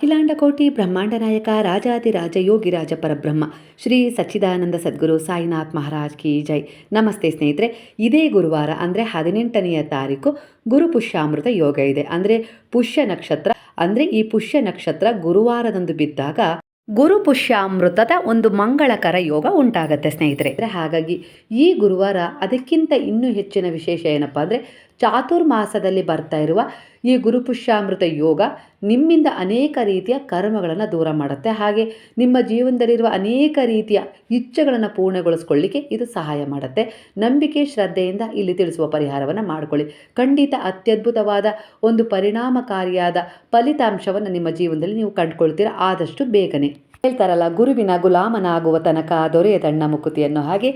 ಅಖಿಲಾಂಡಕೋಟಿ ಬ್ರಹ್ಮಾಂಡ ನಾಯಕ ರಾಜಾದಿರಾಜ ಯೋಗಿರಾಜ ಪರಬ್ರಹ್ಮ ಶ್ರೀ ಸಚ್ಚಿದಾನಂದ ಸದ್ಗುರು ಸಾಯಿನಾಥ್ ಮಹಾರಾಜ್ ಕಿ ಜೈ. ನಮಸ್ತೆ ಸ್ನೇಹಿತರೆ, ಇದೇ ಗುರುವಾರ ಅಂದರೆ ಹದಿನೆಂಟನೆಯ ತಾರೀಕು ಗುರು ಪುಷ್ಯಾಮೃತ ಯೋಗ ಇದೆ. ಅಂದರೆ ಪುಷ್ಯ ನಕ್ಷತ್ರ, ಅಂದರೆ ಈ ಪುಷ್ಯ ನಕ್ಷತ್ರ ಗುರುವಾರದಂದು ಬಿದ್ದಾಗ ಗುರು ಪುಷ್ಯಾಮೃತದ ಒಂದು ಮಂಗಳಕರ ಯೋಗ ಉಂಟಾಗತ್ತೆ ಸ್ನೇಹಿತರೆ. ಹಾಗಾಗಿ ಈ ಗುರುವಾರ ಅದಕ್ಕಿಂತ ಇನ್ನೂ ಹೆಚ್ಚಿನ ವಿಶೇಷ ಏನಪ್ಪ ಅಂದರೆ ಚಾತುರ್ಮಾಸದಲ್ಲಿ ಬರ್ತಾ ಇರುವ ಈ ಗುರುಪುಷ್ಯಾಮೃತ ಯೋಗ ನಿಮ್ಮಿಂದ ಅನೇಕ ರೀತಿಯ ಕರ್ಮಗಳನ್ನು ದೂರ ಮಾಡುತ್ತೆ. ಹಾಗೆ ನಿಮ್ಮ ಜೀವನದಲ್ಲಿರುವ ಅನೇಕ ರೀತಿಯ ಇಚ್ಛೆಗಳನ್ನು ಪೂರ್ಣಗೊಳಿಸ್ಕೊಳ್ಳಿಕ್ಕೆ ಇದು ಸಹಾಯ ಮಾಡುತ್ತೆ. ನಂಬಿಕೆ, ಶ್ರದ್ಧೆಯಿಂದ ಇಲ್ಲಿ ತಿಳಿಸುವ ಪರಿಹಾರವನ್ನು ಮಾಡಿಕೊಳ್ಳಿ. ಖಂಡಿತ ಅತ್ಯದ್ಭುತವಾದ ಒಂದು ಪರಿಣಾಮಕಾರಿಯಾದ ಫಲಿತಾಂಶವನ್ನು ನಿಮ್ಮ ಜೀವನದಲ್ಲಿ ನೀವು ಕಂಡುಕೊಳ್ತೀರ. ಆದಷ್ಟು ಬೇಗನೆ. ಹೇಳ್ತಾರಲ್ಲ, ಗುರುವಿನ ಗುಲಾಮನಾಗುವ ತನಕ ದೊರೆಯದಣ್ಣ ಮುಕುತಿ ಅನ್ನೋ ಹಾಗೆ,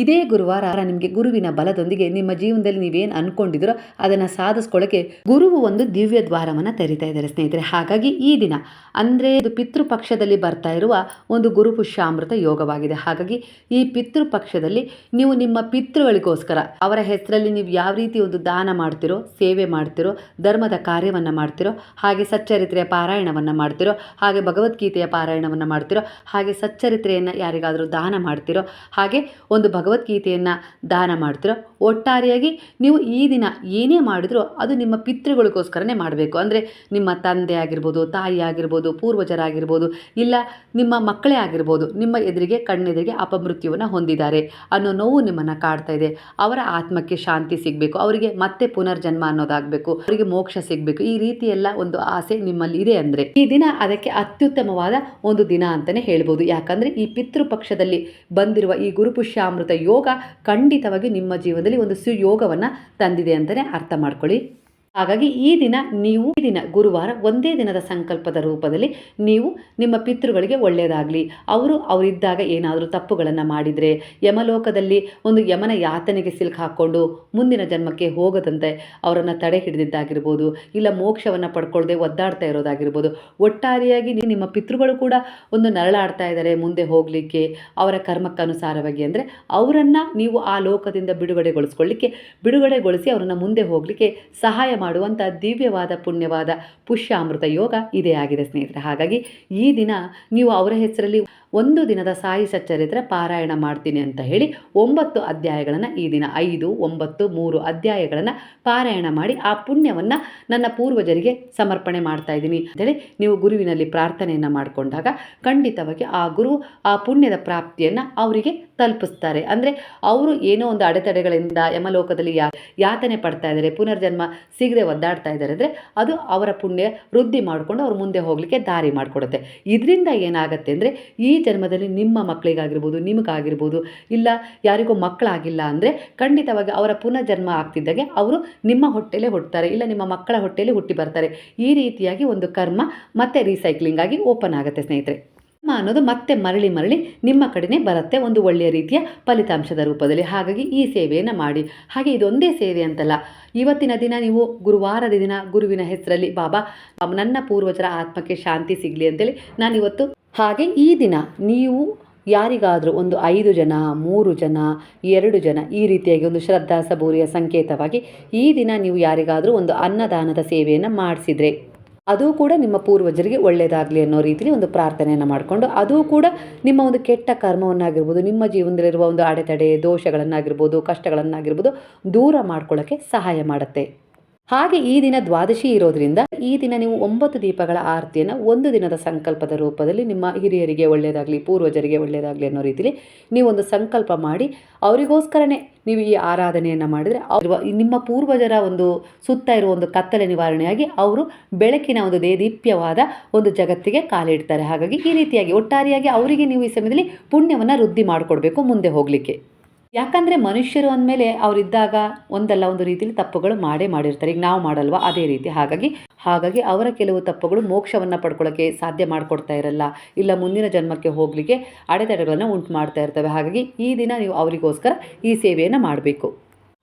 ಇದೇ ಗುರುವಾರ ನಿಮಗೆ ಗುರುವಿನ ಬಲದೊಂದಿಗೆ ನಿಮ್ಮ ಜೀವನದಲ್ಲಿ ನೀವೇನು ಅನ್ಕೊಂಡಿದ್ರೋ ಅದನ್ನು ಸಾಧಿಸ್ಕೊಳ್ಳೋಕೆ ಗುರುವು ಒಂದು ದಿವ್ಯ ದ್ವಾರವನ್ನು ತೆರಿತಾ ಇದ್ದಾರೆ ಸ್ನೇಹಿತರೆ. ಹಾಗಾಗಿ ಈ ದಿನ ಅಂದರೆ ಇದು ಪಿತೃಪಕ್ಷದಲ್ಲಿ ಬರ್ತಾ ಇರುವ ಒಂದು ಗುರುಪುಷ್ಯಾಮೃತ ಯೋಗವಾಗಿದೆ. ಹಾಗಾಗಿ ಈ ಪಿತೃಪಕ್ಷದಲ್ಲಿ ನೀವು ನಿಮ್ಮ ಪಿತೃಗಳಿಗೋಸ್ಕರ ಅವರ ಹೆಸರಲ್ಲಿ ನೀವು ಯಾವ ರೀತಿ ಒಂದು ದಾನ ಮಾಡ್ತಿರೋ, ಸೇವೆ ಮಾಡ್ತಿರೋ, ಧರ್ಮದ ಕಾರ್ಯವನ್ನು ಮಾಡ್ತಿರೋ, ಹಾಗೆ ಸಚ್ಚರಿತ್ರೆಯ ಪಾರಾಯಣವನ್ನು ಮಾಡ್ತಿರೋ, ಹಾಗೆ ಭಗವದ್ಗೀತೆಯ ಪಾರಾಯಣವನ್ನು ಮಾಡ್ತಿರೋ, ಹಾಗೆ ಸಚ್ಚರಿತ್ರೆಯನ್ನು ಯಾರಿಗಾದರೂ ದಾನ ಮಾಡ್ತಿರೋ, ಹಾಗೆ ಒಂದು ಭಗವದ್ಗೀತೆಯನ್ನು ದಾನ ಮಾಡ್ತಿರೋ, ಒಟ್ಟಾರೆಯಾಗಿ ನೀವು ಈ ದಿನ ಏನೇ ಮಾಡಿದ್ರೂ ಅದು ನಿಮ್ಮ ಪಿತೃಗಳಿಗೋಸ್ಕರನೇ ಮಾಡಬೇಕು. ಅಂದರೆ ನಿಮ್ಮ ತಂದೆ ಆಗಿರ್ಬೋದು, ತಾಯಿ ಆಗಿರ್ಬೋದು, ಪೂರ್ವಜರಾಗಿರ್ಬೋದು, ಇಲ್ಲ ನಿಮ್ಮ ಮಕ್ಕಳೇ ಆಗಿರ್ಬೋದು, ನಿಮ್ಮ ಎದುರಿಗೆ, ಕಣ್ಣೆದುರಿಗೆ ಅಪಮೃತ್ಯುವನ್ನು ಹೊಂದಿದ್ದಾರೆ ಅನ್ನೋ ನೋವು ನಿಮ್ಮನ್ನು ಕಾಡ್ತಾ ಇದೆ. ಅವರ ಆತ್ಮಕ್ಕೆ ಶಾಂತಿ ಸಿಗಬೇಕು, ಅವರಿಗೆ ಮತ್ತೆ ಪುನರ್ಜನ್ಮ ಅನ್ನೋದಾಗಬೇಕು, ಅವರಿಗೆ ಮೋಕ್ಷ ಸಿಗಬೇಕು, ಈ ರೀತಿಯೆಲ್ಲ ಒಂದು ಆಸೆ ನಿಮ್ಮಲ್ಲಿ ಇದೆ ಅಂದರೆ ಈ ದಿನ ಅದಕ್ಕೆ ಅತ್ಯುತ್ತಮವಾದ ಒಂದು ದಿನ. ಅಂತಲೇ ಹೇಳ್ಬೋದು. ಯಾಕಂದರೆ ಈ ಪಿತೃಪಕ್ಷದಲ್ಲಿ ಬಂದಿರುವ ಈ ಗುರುಪುಷ್ಯಾಮೃತ ಯೋಗ ಖಂಡಿತವಾಗಿ ನಿಮ್ಮ ಜೀವನದಲ್ಲಿ ಒಂದು ಸುಯೋಗವನ್ನು ತಂದಿದೆ ಅಂತಲೇ ಅರ್ಥ ಮಾಡ್ಕೊಳ್ಳಿ. ಹಾಗಾಗಿ ಈ ದಿನ ನೀವು, ಈ ದಿನ ಗುರುವಾರ ಒಂದೇ ದಿನದ ಸಂಕಲ್ಪದ ರೂಪದಲ್ಲಿ ನೀವು ನಿಮ್ಮ ಪಿತೃಗಳಿಗೆ ಒಳ್ಳೆಯದಾಗಲಿ. ಅವರು ಅವರಿದ್ದಾಗ ಏನಾದರೂ ತಪ್ಪುಗಳನ್ನು ಮಾಡಿದರೆ, ಯಮಲೋಕದಲ್ಲಿ ಒಂದು ಯಮನ ಯಾತನೆಗೆ ಸಿಲ್ಕ್ ಹಾಕ್ಕೊಂಡು ಮುಂದಿನ ಜನ್ಮಕ್ಕೆ ಹೋಗದಂತೆ ಅವರನ್ನು ತಡೆ ಹಿಡಿದಿದ್ದಾಗಿರ್ಬೋದು, ಇಲ್ಲ ಮೋಕ್ಷವನ್ನು ಪಡ್ಕೊಳ್ಳದೆ ಒದ್ದಾಡ್ತಾ ಇರೋದಾಗಿರ್ಬೋದು, ಒಟ್ಟಾರೆಯಾಗಿ ನಿಮ್ಮ ಪಿತೃಗಳು ಕೂಡ ಒಂದು ನರಳಾಡ್ತಾ ಇದ್ದಾರೆ ಮುಂದೆ ಹೋಗಲಿಕ್ಕೆ ಅವರ ಕರ್ಮಕ್ಕನುಸಾರವಾಗಿ ಅಂದರೆ ಅವರನ್ನು ನೀವು ಆ ಲೋಕದಿಂದ ಬಿಡುಗಡೆಗೊಳಿಸ್ಕೊಳ್ಳಿಕ್ಕೆ, ಬಿಡುಗಡೆಗೊಳಿಸಿ ಅವರನ್ನು ಮುಂದೆ ಹೋಗಲಿಕ್ಕೆ ಸಹಾಯ ಮಾಡುವಂಥ ದಿವ್ಯವಾದ ಪುಣ್ಯವಾದ ಪುಷ್ಯಾಮೃತ ಯೋಗ ಇದೇ ಆಗಿದೆ ಸ್ನೇಹಿತರೆ. ಹಾಗಾಗಿ ಈ ದಿನ ನೀವು ಅವರ ಹೆಸರಲ್ಲಿ ಒಂದು ದಿನದ ಸಾಯಿ ಸಚ್ಚರಿತ್ರೆ ಪಾರಾಯಣ ಮಾಡ್ತೀನಿ ಅಂತ ಹೇಳಿ ಒಂಬತ್ತು ಅಧ್ಯಾಯಗಳನ್ನು ಈ ದಿನ ಐದು, ಒಂಬತ್ತು, ಮೂರು ಅಧ್ಯಾಯಗಳನ್ನು ಪಾರಾಯಣ ಮಾಡಿ ಆ ಪುಣ್ಯವನ್ನು ನನ್ನ ಪೂರ್ವಜರಿಗೆ ಸಮರ್ಪಣೆ ಮಾಡ್ತಾ ಇದ್ದೀನಿ ಅಂತೇಳಿ ನೀವು ಗುರುವಿನಲ್ಲಿ ಪ್ರಾರ್ಥನೆಯನ್ನು ಮಾಡಿಕೊಂಡಾಗ ಖಂಡಿತವಾಗಿ ಆ ಗುರು ಆ ಪುಣ್ಯದ ಪ್ರಾಪ್ತಿಯನ್ನು ಅವರಿಗೆ ತಲುಪಿಸ್ತಾರೆ. ಅಂದರೆ ಅವರು ಏನೋ ಒಂದು ಅಡೆತಡೆಗಳಿಂದ ಯಮಲೋಕದಲ್ಲಿ ಯಾ, ಯಾತನೆ ಪಡ್ತಾ ಇದ್ದಾರೆ ಪುನರ್ಜನ್ಮ ಸಿಗದೆ ಒದ್ದಾಡ್ತಾ ಇದ್ದಾರೆ ಅಂದರೆ ಅದು ಅವರ ಪುಣ್ಯ ವೃದ್ಧಿ ಮಾಡಿಕೊಂಡು ಅವ್ರು ಮುಂದೆ ಹೋಗಲಿಕ್ಕೆ ದಾರಿ ಮಾಡಿಕೊಡುತ್ತೆ. ಇದರಿಂದ ಏನಾಗುತ್ತೆ ಅಂದರೆ ಈ ಜನ್ಮದಲ್ಲಿ ನಿಮ್ಮ ಮಕ್ಕಳಿಗಾಗಿರ್ಬೋದು, ನಿಮಗಾಗಿರ್ಬೋದು, ಇಲ್ಲ ಯಾರಿಗೂ ಮಕ್ಕಳಾಗಿಲ್ಲ ಅಂದರೆ ಖಂಡಿತವಾಗಿ ಅವರ ಪುನರ್ಜನ್ಮ ಆಗ್ತಿದ್ದಾಗೆ ಅವರು ನಿಮ್ಮ ಹೊಟ್ಟೆಲೇ ಹುಟ್ಟುತ್ತಾರೆ ಇಲ್ಲ ನಿಮ್ಮ ಮಕ್ಕಳ ಹೊಟ್ಟೆಲೇ ಹುಟ್ಟಿ ಬರ್ತಾರೆ. ಈ ರೀತಿಯಾಗಿ ಒಂದು ಕರ್ಮ ಮತ್ತೆ ರೀಸೈಕ್ಲಿಂಗ್ ಆಗಿ ಓಪನ್ ಆಗುತ್ತೆ ಸ್ನೇಹಿತರೆ. ಕರ್ಮ ಅನ್ನೋದು ಮತ್ತೆ ಮರಳಿ ಮರಳಿ ನಿಮ್ಮ ಕಡೆನೇ ಬರುತ್ತೆ ಒಂದು ಒಳ್ಳೆಯ ರೀತಿಯ ಫಲಿತಾಂಶದ ರೂಪದಲ್ಲಿ. ಹಾಗಾಗಿ ಈ ಸೇವೆಯನ್ನು ಮಾಡಿ. ಹಾಗೆ ಇದೊಂದೇ ಸೇವೆ ಅಂತಲ್ಲ, ಇವತ್ತಿನ ದಿನ ನೀವು ಗುರುವಾರದ ದಿನ ಗುರುವಿನ ಹೆಸರಲ್ಲಿ, ಬಾಬಾ ನನ್ನ ಪೂರ್ವಜರ ಆತ್ಮಕ್ಕೆ ಶಾಂತಿ ಸಿಗಲಿ ಅಂತೇಳಿ ನಾನಿವತ್ತು ಹಾಗೆ ಈ ದಿನ ನೀವು ಯಾರಿಗಾದರೂ ಒಂದು ಐದು ಜನ, ಮೂರು ಜನ, ಎರಡು ಜನ ಈ ರೀತಿಯಾಗಿ ಒಂದು ಶ್ರದ್ಧಾ ಸಬೂರಿಯ ಸಂಕೇತವಾಗಿ ಈ ದಿನ ನೀವು ಯಾರಿಗಾದರೂ ಒಂದು ಅನ್ನದಾನದ ಸೇವೆಯನ್ನು ಮಾಡಿಸಿದರೆ ಅದು ಕೂಡ ನಿಮ್ಮ ಪೂರ್ವಜರಿಗೆ ಒಳ್ಳೆಯದಾಗಲಿ ಅನ್ನೋ ರೀತಿಯಲ್ಲಿ ಒಂದು ಪ್ರಾರ್ಥನೆಯನ್ನು ಮಾಡಿಕೊಂಡು ಅದು ಕೂಡ ನಿಮ್ಮ ಒಂದು ಕೆಟ್ಟ ಕರ್ಮವನ್ನಾಗಿರ್ಬೋದು, ನಿಮ್ಮ ಜೀವನದಲ್ಲಿರುವ ಒಂದು ಅಡೆತಡೆ, ದೋಷಗಳನ್ನಾಗಿರ್ಬೋದು, ಕಷ್ಟಗಳನ್ನಾಗಿರ್ಬೋದು ದೂರ ಮಾಡ್ಕೊಳ್ಳೋಕ್ಕೆ ಸಹಾಯ ಮಾಡುತ್ತೆ. ಹಾಗೆ ಈ ದಿನ ದ್ವಾದಶಿ ಇರೋದ್ರಿಂದ ಈ ದಿನ ನೀವು ಒಂಬತ್ತು ದೀಪಗಳ ಆರತಿಯನ್ನು ಒಂದು ದಿನದ ಸಂಕಲ್ಪದ ರೂಪದಲ್ಲಿ ನಿಮ್ಮ ಹಿರಿಯರಿಗೆ ಒಳ್ಳೆಯದಾಗಲಿ ಪೂರ್ವಜರಿಗೆ ಒಳ್ಳೆಯದಾಗಲಿ ಅನ್ನೋ ರೀತಿಯಲ್ಲಿ ನೀವೊಂದು ಸಂಕಲ್ಪ ಮಾಡಿ ಅವರಿಗೋಸ್ಕರನೇ ನೀವು ಈ ಆರಾಧನೆಯನ್ನು ಮಾಡಿದರೆ ಅವರು ನಿಮ್ಮ ಪೂರ್ವಜರ ಒಂದು ಸುತ್ತ ಇರುವ ಒಂದು ಕತ್ತಲೆ ನಿವಾರಣೆಯಾಗಿ ಅವರು ಬೆಳಕಿನ ಒಂದು ದೇದೀಪ್ಯವಾದ ಒಂದು ಜಗತ್ತಿಗೆ ಕಾಲಿಡ್ತಾರೆ. ಹಾಗಾಗಿ ಈ ರೀತಿಯಾಗಿ ಒಟ್ಟಾರೆಯಾಗಿ ಅವರಿಗೆ ನೀವು ಈ ಸಮಯದಲ್ಲಿ ಪುಣ್ಯವನ್ನು ವೃದ್ಧಿ ಮಾಡಿಕೊಡ್ಬೇಕು ಮುಂದೆ ಹೋಗಲಿಕ್ಕೆ. ಯಾಕಂದರೆ ಮನುಷ್ಯರು ಅಂದಮೇಲೆ ಅವರಿದ್ದಾಗ ಒಂದಲ್ಲ ಒಂದು ರೀತಿಯಲ್ಲಿ ತಪ್ಪುಗಳು ಮಾಡೇ ಮಾಡಿರ್ತಾರೆ. ಈಗ ನಾವು ಮಾಡಲ್ವಾ? ಅದೇ ರೀತಿ. ಹಾಗಾಗಿ ಹಾಗಾಗಿ ಅವರ ಕೆಲವು ತಪ್ಪುಗಳು ಮೋಕ್ಷವನ್ನು ಪಡ್ಕೊಳ್ಳೋಕ್ಕೆ ಸಾಧ್ಯ ಮಾಡಿಕೊಡ್ತಾ ಇರಲ್ಲ. ಇಲ್ಲ ಮುಂದಿನ ಜನ್ಮಕ್ಕೆ ಹೋಗಲಿಕ್ಕೆ ಅಡೆತಡೆಗಳನ್ನು ಉಂಟು ಮಾಡ್ತಾ ಇರ್ತವೆ. ಹಾಗಾಗಿ ಈ ದಿನ ನೀವು ಅವರಿಗೋಸ್ಕರ ಈ ಸೇವೆಯನ್ನು ಮಾಡಬೇಕು.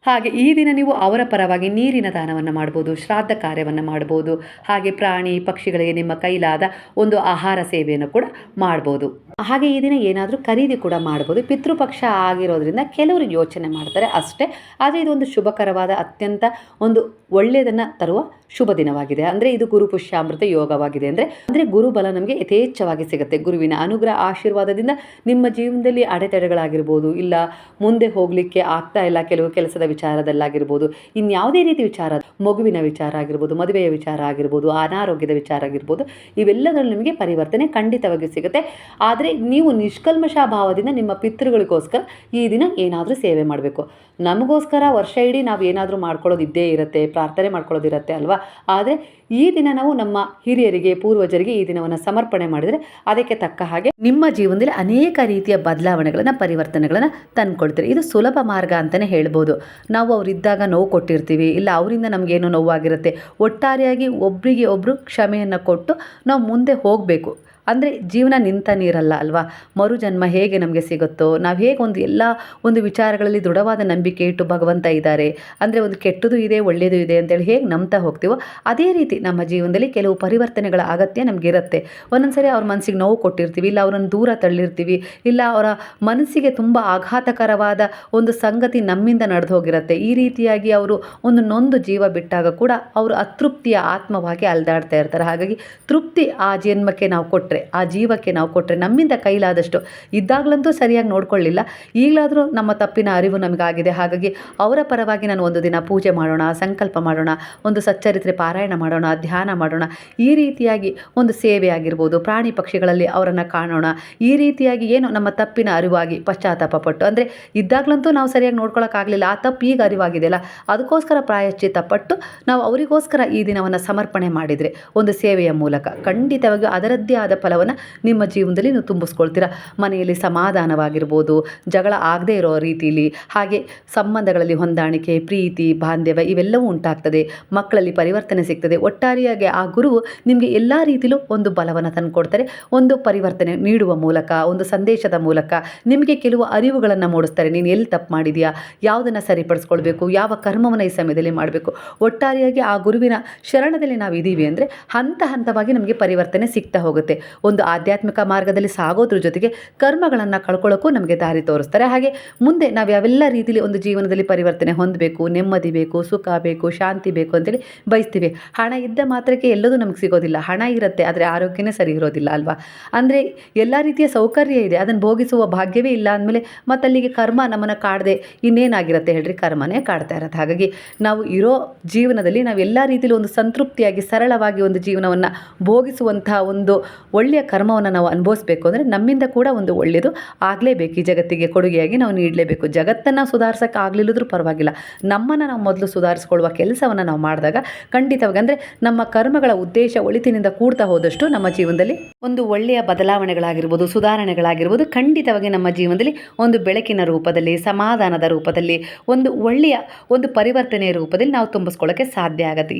ಹಾಗೆ ಈ ದಿನ ನೀವು ಅವರ ಪರವಾಗಿ ನೀರಿನ ದಾನವನ್ನು ಮಾಡ್ಬೋದು, ಶ್ರಾದ್ದ ಕಾರ್ಯವನ್ನು ಮಾಡ್ಬೋದು, ಹಾಗೆ ಪ್ರಾಣಿ ಪಕ್ಷಿಗಳಿಗೆ ನಿಮ್ಮ ಕೈಲಾದ ಒಂದು ಆಹಾರ ಸೇವೆಯನ್ನು ಕೂಡ ಮಾಡ್ಬೋದು. ಹಾಗೆ ಈ ದಿನ ಏನಾದರೂ ಖರೀದಿ ಕೂಡ ಮಾಡ್ಬೋದು. ಪಿತೃಪಕ್ಷ ಆಗಿರೋದ್ರಿಂದ ಕೆಲವರು ಯೋಚನೆ ಮಾಡ್ತಾರೆ ಅಷ್ಟೇ. ಆದರೆ ಇದೊಂದು ಶುಭಕರವಾದ ಅತ್ಯಂತ ಒಂದು ಒಳ್ಳೆಯದನ್ನು ತರುವ ಶುಭ ದಿನವಾಗಿದೆ. ಅಂದರೆ ಇದು ಗುರು ಪುಷ್ಯಾಮೃತ ಯೋಗವಾಗಿದೆ ಅಂದರೆ ಅಂದರೆ ಗುರುಬಲ ನಮಗೆ ಯಥೇಚ್ಛವಾಗಿ ಸಿಗುತ್ತೆ. ಗುರುವಿನ ಅನುಗ್ರಹ ಆಶೀರ್ವಾದದಿಂದ ನಿಮ್ಮ ಜೀವನದಲ್ಲಿ ಅಡೆತಡೆಗಳಾಗಿರ್ಬೋದು, ಇಲ್ಲ ಮುಂದೆ ಹೋಗಲಿಕ್ಕೆ ಆಗ್ತಾ ಇಲ್ಲ, ಕೆಲವು ಕೆಲಸದ ವಿಚಾರದಲ್ಲಾಗಿರ್ಬೋದು, ಇನ್ಯಾವುದೇ ರೀತಿ ವಿಚಾರ, ಮಗುವಿನ ವಿಚಾರ ಆಗಿರ್ಬೋದು, ಮದುವೆಯ ವಿಚಾರ ಆಗಿರ್ಬೋದು, ಅನಾರೋಗ್ಯದ ವಿಚಾರ ಆಗಿರ್ಬೋದು, ಇವೆಲ್ಲದರಲ್ಲೂ ನಿಮಗೆ ಪರಿವರ್ತನೆ ಖಂಡಿತವಾಗಿ ಸಿಗುತ್ತೆ. ಆದರೆ ನೀವು ನಿಷ್ಕಲ್ಮಶ ಭಾವದಿಂದ ನಿಮ್ಮ ಪಿತೃಗಳಿಗೋಸ್ಕರ ಈ ದಿನ ಏನಾದರೂ ಸೇವೆ ಮಾಡಬೇಕು. ನಮಗೋಸ್ಕರ ವರ್ಷ ಇಡೀ ನಾವು ಏನಾದರೂ ಮಾಡ್ಕೊಳ್ಳೋದು ಇದ್ದೇ ಇರುತ್ತೆ, ಪ್ರಾರ್ಥನೆ ಮಾಡ್ಕೊಳ್ಳೋದಿರುತ್ತೆ ಅಲ್ವಾ? ಆದರೆ ಈ ದಿನ ನಾವು ನಮ್ಮ ಹಿರಿಯರಿಗೆ, ಪೂರ್ವಜರಿಗೆ ಈ ದಿನವನ್ನು ಸಮರ್ಪಣೆ ಮಾಡಿದರೆ ಅದಕ್ಕೆ ತಕ್ಕ ಹಾಗೆ ನಿಮ್ಮ ಜೀವನದಲ್ಲಿ ಅನೇಕ ರೀತಿಯ ಬದಲಾವಣೆಗಳನ್ನು, ಪರಿವರ್ತನೆಗಳನ್ನು ತಂದುಕೊಳ್ತೀರಿ ಇದು ಸುಲಭ ಮಾರ್ಗ ಅಂತಲೇ ಹೇಳ್ಬೋದು. ನಾವು ಅವರಿದ್ದಾಗ ನೋವು ಕೊಟ್ಟಿರ್ತೀವಿ, ಇಲ್ಲ ಅವರಿಂದ ನಮಗೇನೋ ನೋವಾಗಿರುತ್ತೆ. ಒಟ್ಟಾರೆಯಾಗಿ ಒಬ್ಬರಿಗೆ ಒಬ್ಬರು ಕ್ಷಮೆಯನ್ನು ಕೊಟ್ಟು ನಾವು ಮುಂದೆ ಹೋಗಬೇಕು. ಅಂದರೆ ಜೀವನ ನಿಂತ ನೀರಲ್ಲ ಅಲ್ವಾ? ಮರುಜನ್ಮ ಹೇಗೆ ನಮಗೆ ಸಿಗುತ್ತೋ? ನಾವು ಹೇಗೆ ಒಂದು ಎಲ್ಲ ಒಂದು ವಿಚಾರಗಳಲ್ಲಿ ದೃಢವಾದ ನಂಬಿಕೆ ಇಟ್ಟು ಭಗವಂತ ಇದ್ದಾರೆ. ಅಂದರೆ ಒಂದು ಕೆಟ್ಟದು ಇದೆ ಒಳ್ಳೆಯದು ಇದೆ ಅಂತೇಳಿ ಹೇಗೆ ನಂಬ್ತಾ ಹೋಗ್ತೀವೋ, ಅದೇ ರೀತಿ ನಮ್ಮ ಜೀವನದಲ್ಲಿ ಕೆಲವು ಪರಿವರ್ತನೆಗಳ ಅಗತ್ಯ ನಮಗಿರುತ್ತೆ. ಒಂದೊಂದು ಸರಿ ಅವ್ರ ಮನಸ್ಸಿಗೆ ನೋವು ಕೊಟ್ಟಿರ್ತೀವಿ, ಇಲ್ಲ ಅವರನ್ನು ದೂರ ತಳ್ಳಿರ್ತೀವಿ, ಇಲ್ಲ ಅವರ ಮನಸ್ಸಿಗೆ ತುಂಬ ಆಘಾತಕರವಾದ ಒಂದು ಸಂಗತಿ ನಮ್ಮಿಂದ ನಡೆದು ಹೋಗಿರುತ್ತೆ. ಈ ರೀತಿಯಾಗಿ ಅವರು ಒಂದು ನೊಂದು ಜೀವ ಬಿಟ್ಟಾಗ ಕೂಡ ಅವರು ಅತೃಪ್ತಿಯ ಆತ್ಮವಾಗಿ ಅಲ್ದಾಡ್ತಾ ಇರ್ತಾರೆ. ಹಾಗಾಗಿ ತೃಪ್ತಿ ಆ ಜನ್ಮಕ್ಕೆ ನಾವು ಕೊಟ್ಟರೆ ಆ ಜೀವಕ್ಕೆ ನಾವು ಕೊಟ್ಟರೆ ನಮ್ಮಿಂದ ಕೈಲಾದಷ್ಟು ಇದ್ದಾಗಲಂತೂ ಸರಿಯಾಗಿ ನೋಡ್ಕೊಳ್ಳಿಲ್ಲ. ಈಗಲಾದರೂ ನಮ್ಮ ತಪ್ಪಿನ ಅರಿವು ನಮಗಾಗಿದೆ. ಹಾಗಾಗಿ ಅವರ ಪರವಾಗಿ ನಾನು ಒಂದು ದಿನ ಪೂಜೆ ಮಾಡೋಣ, ಸಂಕಲ್ಪ ಮಾಡೋಣ, ಒಂದು ಸಚ್ಚರಿತ್ರೆ ಪಾರಾಯಣ ಮಾಡೋಣ, ಧ್ಯಾನ ಮಾಡೋಣ. ಈ ರೀತಿಯಾಗಿ ಒಂದು ಸೇವೆ ಆಗಿರ್ಬೋದು. ಪ್ರಾಣಿ ಪಕ್ಷಿಗಳಲ್ಲಿ ಅವರನ್ನು ಕಾಣೋಣ. ಈ ರೀತಿಯಾಗಿ ಏನು ನಮ್ಮ ತಪ್ಪಿನ ಅರಿವಾಗಿ ಪಶ್ಚಾತ್ತಾಪ ಪಟ್ಟು, ಅಂದರೆ ಇದ್ದಾಗಲಂತೂ ನಾವು ಸರಿಯಾಗಿ ನೋಡ್ಕೊಳ್ಳೋಕ್ಕಾಗಲಿಲ್ಲ ಆ ತಪ್ಪು ಈಗ ಅರಿವಾಗಿದೆಯಲ್ಲ. ಅದಕ್ಕೋಸ್ಕರ ಪ್ರಾಯಶ್ಚಿತ್ತ ಪಟ್ಟು ನಾವು ಅವರಿಗೋಸ್ಕರ ಈ ದಿನವನ್ನು ಸಮರ್ಪಣೆ ಮಾಡಿದರೆ ಒಂದು ಸೇವೆಯ ಮೂಲಕ ಖಂಡಿತವಾಗಿಯೂ ಅದರದ್ದೇ ಆದ ಫಲವನ್ನು ನಿಮ್ಮ ಜೀವನದಲ್ಲಿ ನೀವು ತುಂಬಿಸ್ಕೊಳ್ತೀರಾ? ಮನೆಯಲ್ಲಿ ಸಮಾಧಾನವಾಗಿರ್ಬೋದು, ಜಗಳ ಆಗದೇ ಇರೋ ರೀತಿಯಲ್ಲಿ ಹಾಗೆ ಸಂಬಂಧಗಳಲ್ಲಿ ಹೊಂದಾಣಿಕೆ, ಪ್ರೀತಿ, ಬಾಂಧವ್ಯ ಇವೆಲ್ಲವೂ ಉಂಟಾಗ್ತದೆ. ಮಕ್ಕಳಲ್ಲಿ ಪರಿವರ್ತನೆ ಸಿಗ್ತದೆ. ಒಟ್ಟಾರೆಯಾಗಿ ಆ ಗುರು ನಿಮಗೆ ಎಲ್ಲ ರೀತಿಯಲ್ಲೂ ಒಂದು ಬಲವನ್ನು ತಂದುಕೊಡ್ತಾರೆ. ಒಂದು ಪರಿವರ್ತನೆ ನೀಡುವ ಮೂಲಕ, ಒಂದು ಸಂದೇಶದ ಮೂಲಕ ನಿಮಗೆ ಕೆಲವು ಅರಿವುಗಳನ್ನು ಮೂಡಿಸ್ತಾರೆ. ನೀನು ಎಲ್ಲಿ ತಪ್ಪು ಮಾಡಿದೆಯಾ? ಯಾವುದನ್ನು ಸರಿಪಡಿಸ್ಕೊಳ್ಬೇಕು? ಯಾವ ಕರ್ಮವನ್ನು ಈ ಸಮಯದಲ್ಲಿ ಮಾಡಬೇಕು? ಒಟ್ಟಾರೆಯಾಗಿ ಆ ಗುರುವಿನ ಶರಣದಲ್ಲಿ ನಾವು ಇದ್ದೀವಿ ಅಂದರೆ ಹಂತ ಹಂತವಾಗಿ ನಮಗೆ ಪರಿವರ್ತನೆ ಸಿಗ್ತಾ ಹೋಗುತ್ತೆ. ಒಂದು ಆಧ್ಯಾತ್ಮಿಕ ಮಾರ್ಗದಲ್ಲಿ ಸಾಗೋದ್ರ ಜೊತೆಗೆ ಕರ್ಮಗಳನ್ನು ಕಳ್ಕೊಳ್ಳೋಕ್ಕೂ ನಮಗೆ ದಾರಿ ತೋರಿಸ್ತಾರೆ. ಹಾಗೆ ಮುಂದೆ ನಾವು ಯಾವೆಲ್ಲ ರೀತಿಯಲ್ಲಿ ಒಂದು ಜೀವನದಲ್ಲಿ ಪರಿವರ್ತನೆ ಹೊಂದಬೇಕು, ನೆಮ್ಮದಿ ಬೇಕು, ಸುಖ ಬೇಕು, ಶಾಂತಿ ಬೇಕು ಅಂತೇಳಿ ಬಯಸ್ತೀವಿ. ಹಣ ಇದ್ದ ಮಾತ್ರಕ್ಕೆ ಎಲ್ಲದೂ ನಮಗೆ ಸಿಗೋದಿಲ್ಲ. ಹಣ ಇರುತ್ತೆ, ಆದರೆ ಆರೋಗ್ಯನೇ ಸರಿ ಇರೋದಿಲ್ಲ ಅಲ್ವಾ? ಅಂದರೆ ಎಲ್ಲ ರೀತಿಯ ಸೌಕರ್ಯ ಇದೆ. ಅದನ್ನು ಭೋಗಿಸುವ ಭಾಗ್ಯವೇ ಇಲ್ಲ ಅಂದಮೇಲೆ ಮತ್ತು ಅಲ್ಲಿಗೆ ಕರ್ಮ ನಮ್ಮನ್ನು ಕಾಡದೆ ಇನ್ನೇನಾಗಿರುತ್ತೆ ಹೇಳ್ರಿ? ಕರ್ಮನೇ ಕಾಡ್ತಾ ಇರತ್ತೆ. ಹಾಗಾಗಿ ನಾವು ಇರೋ ಜೀವನದಲ್ಲಿ ನಾವು ಎಲ್ಲ ರೀತಿಯಲ್ಲಿ ಒಂದು ಸಂತೃಪ್ತಿಯಾಗಿ ಸರಳವಾಗಿ ಒಂದು ಜೀವನವನ್ನು ಭೋಗಿಸುವಂತಹ ಒಂದು ಒಳ್ಳೆಯ ಕರ್ಮವನ್ನು ನಾವು ಅನುಭವಿಸ್ಬೇಕು ಅಂದರೆ ನಮ್ಮಿಂದ ಕೂಡ ಒಂದು ಒಳ್ಳೆಯದು ಆಗಲೇಬೇಕು. ಈ ಜಗತ್ತಿಗೆ ಕೊಡುಗೆಯಾಗಿ ನಾವು ನೀಡಲೇಬೇಕು. ಜಗತ್ತನ್ನು ಸುಧಾರಿಸೋಕೆ ಆಗಲಿಲ್ಲದ್ರೂ ಪರವಾಗಿಲ್ಲ. ನಮ್ಮನ್ನು ನಾವು ಮೊದಲು ಸುಧಾರಿಸ್ಕೊಳ್ಳುವ ಕೆಲಸವನ್ನು ನಾವು ಮಾಡಿದಾಗ ಖಂಡಿತವಾಗಿ ಅಂದರೆ ನಮ್ಮ ಕರ್ಮಗಳ ಉದ್ದೇಶ ಒಳಿತಿನಿಂದ ಕೂಡ್ತಾ ಹೋದಷ್ಟು ನಮ್ಮ ಜೀವನದಲ್ಲಿ ಒಂದು ಒಳ್ಳೆಯ ಬದಲಾವಣೆಗಳಾಗಿರ್ಬೋದು, ಸುಧಾರಣೆಗಳಾಗಿರ್ಬೋದು ಖಂಡಿತವಾಗಿ ನಮ್ಮ ಜೀವನದಲ್ಲಿ ಒಂದು ಬೆಳಕಿನ ರೂಪದಲ್ಲಿ, ಸಮಾಧಾನದ ರೂಪದಲ್ಲಿ, ಒಂದು ಒಳ್ಳೆಯ ಒಂದು ಪರಿವರ್ತನೆಯ ರೂಪದಲ್ಲಿ ನಾವು ತುಂಬಿಸ್ಕೊಳ್ಳೋಕ್ಕೆ ಸಾಧ್ಯ ಆಗುತ್ತೆ.